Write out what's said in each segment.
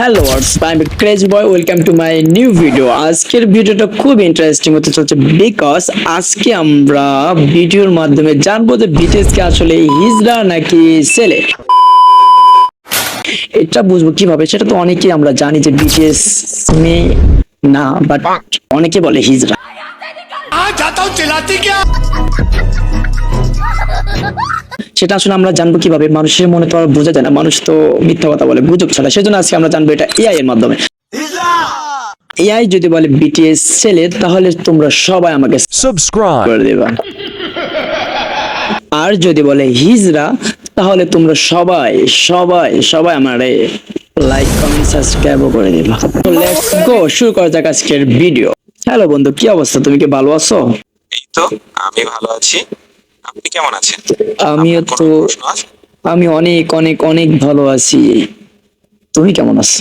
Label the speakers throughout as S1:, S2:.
S1: Hello I am crazy boy welcome to my new video আজকের ভিডিওটা খুব interesting হতে চলছে বিকজ আজকে আমরা ভিডিওর মাধ্যমে জানব যে বিটিএস কে আসলে হিজড়া নাকি ছেলে। এটা বুঝব কীভাবে সেটা তো অনেকেই আমরা জানি যে বিটিএস মেয়ে না বাট অনেকে বলে হিজড়া।
S2: आ
S1: সেটা আসলে আমরা জানব কীভাবে। মানুষের মনে তো আর বোঝা যায় না মানুষ তো মিথ্যা কথা বলে গুজব ছাড়া সেজন্য আজকে আমরা জানব এটা এআই এর মাধ্যমে। এআই যদি বলে বিটিএস ছেলে তাহলে তোমরা সবাই আমাকে
S3: সাবস্ক্রাইব
S1: করে দেবা। আর যদি বলে হিজরা তাহলে তোমরা সবাই সবাই সবাই আমারে লাইক কমেন্ট সাবস্ক্রাইব করে দিবা। তো লেটস গো শুরু করা যাক আজকের ভিডিও হ্যালো বন্ধু কি অবস্থা? তুমি কি ভালো আছো?
S4: এই তো আমি ভালো আছি। আপনি কেমন আছেন?
S1: আমিও তো আমি অনেক অনেক অনেক ভালো আছি। তুমি কেমন আছো?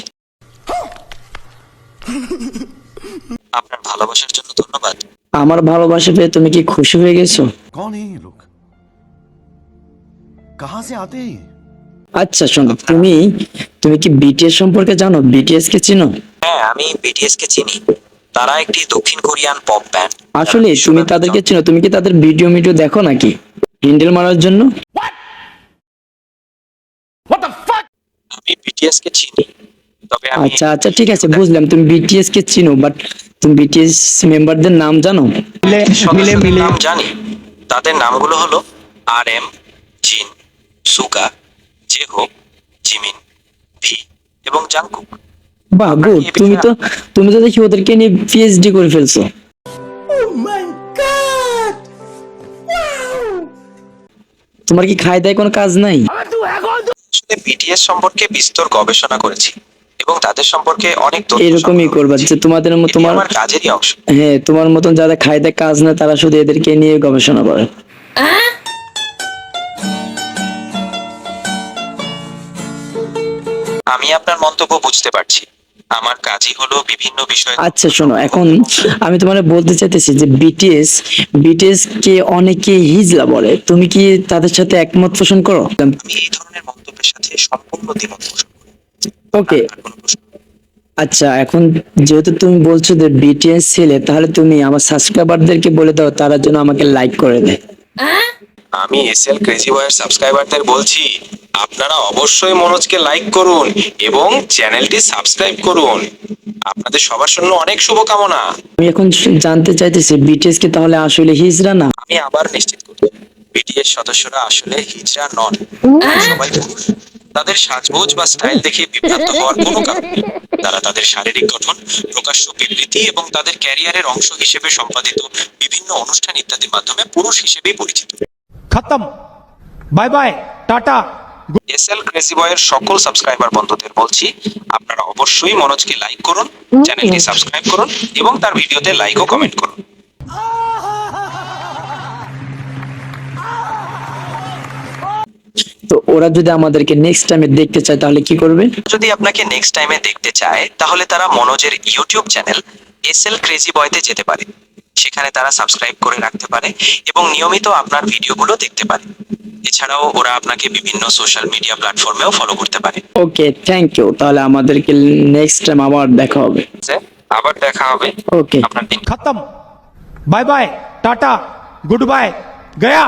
S4: আপনার ভালোবাসার জন্য ধন্যবাদ।
S1: আমার ভালোবাসা পেয়ে তুমি কি খুশি হয়ে গেছো?
S2: কোন এই লোক কাহা সে আতে
S1: আচ্ছা শোনো তুমি তুমি কি বিটিএস সম্পর্কে জানো? বিটিএস কে চিনো?
S4: হ্যাঁ আমি বিটিএস কে চিনি। তারা একটি দক্ষিণ কোরিয়ান পপ ব্যান্ড।
S1: আসলে তুমি তাদেরকে চিনো তুমি কি তাদের ভিডিও মিডিও দেখো নাকি? হ্যান্ডেল মারার জন্য?
S4: আমি বিটিএস কে চিনি তবে আমি
S1: আচ্ছা আচ্ছা ঠিক আছে বুঝলাম। তুমি বিটিএস কে চিনো বাট তুমি বিটিএস মেম্বারদের নাম জানো?
S4: সদস্যদের নাম জানি। তাদের নামগুলো হলো R M Jin Suga J Hope Jimin V এবং জাংকুক
S1: বাহ গুড তুমি তো তুমি তো দেখি ওদেরকে নিয়ে পিএইচডি করে ফেলছো। তোমার কি খাই দায় কোনো কাজ নাই?
S4: আসলে বিটিএস সম্পর্কে বিস্তর গবেষণা করেছি এবং তাদের সম্পর্কে অনেক তথ্য
S1: এরকমই করবা যে তোমাদের মতো তোমার
S4: কাজেরই অংশ।
S1: হ্যাঁ তোমার মতন যারা খাই দায় কাজ না তারা শুধু এদেরকে নিয়ে গবেষণা করে।
S4: আমি আপনার মন্তব্য বুঝতে পারছি। আমার কাজই হলো বিভিন্ন বিষয়
S1: আচ্ছা শোনো এখন আমি তোমার বলতে চাইতেছি যে বিটিএস বিটিএস কে অনেকে হিজলা বলে। তুমি কি তাদের সাথে একমত পোষণ করো?
S4: আমি এই ধরনের মন্তব্যের সাথে সম্পূর্ণ দ্বিমত পোষণ করি।
S1: ওকে আচ্ছা এখন যেহেতু তুমি বলছো যে বিটিএস ছেলে তাহলে তুমি আমার সাবস্ক্রাইবারদেরকে বলে দাও তারা যেন আমাকে লাইক করে দেয়।
S4: আমি এসএল ক্রেজি বয়ের সাবস্ক্রাইবারদের বলছি আপনারা অবশ্যই মনোজকে লাইক করুন এবং চ্যানেলটি সাবস্ক্রাইব করুন। আপনাদের সবার জন্য অনেক শুভকামনা।
S1: আমি এখন জানতে চাইতেছি বিটিএস কি তাহলে আসলে হিজরা না?
S4: আমি আবার নিশ্চিত করছি বিটিএস সদস্যরা আসলে হিজরা নন। সবাই তাদের সাজগোজ বা স্টাইল দেখে বিভ্রান্ত হওয়ার কোনো কারণ নেই। তারা তাদের শারীরিক গঠন প্রকাশ্য বিবৃতি এবং তাদের ক্যারিয়ারের অংশ হিসেবে সম্পাদিত বিভিন্ন অনুষ্ঠান ইত্যাদির মাধ্যমে পুরুষ হিসেবেই পরিচিত।
S5: খতম। Bye bye tata tata
S4: SL crazy বয়ের সকল সাবস্ক্রাইবার বন্ধুদের বলছি আপনারা অবশ্যই মনোজকে লাইক করুন চ্যানেলটি সাবস্ক্রাইব করুন এবং তার ভিডিওতে লাইক ও কমেন্ট করুন।
S1: তো ওরা যদি আমাদেরকে নেক্সট টাইমে দেখতে চায় তাহলে কি করবে?
S4: যদি আপনাকে নেক্সট টাইমে দেখতে চায় তাহলে তারা মনোজের ইউটিউব চ্যানেল এসএল ক্রেজি বয়তে যেতে পারে। সেখানে তারা সাবস্ক্রাইব করে রাখতে পারে এবং নিয়মিত আপনার ভিডিওগুলো দেখতে পারে। এছাড়াও ওরা আপনাকে বিভিন্ন সোশ্যাল মিডিয়া প্ল্যাটফর্মেও ফলো করতে পারে।
S1: ওকে থ্যাংক ইউ তাহলে আমাদেরকে নেক্সট টাইম আবার দেখা হবে।
S4: আবার দেখা হবে।
S1: ওকে
S4: আপনার দিন
S5: খতম। Bye bye tata good bye Gaya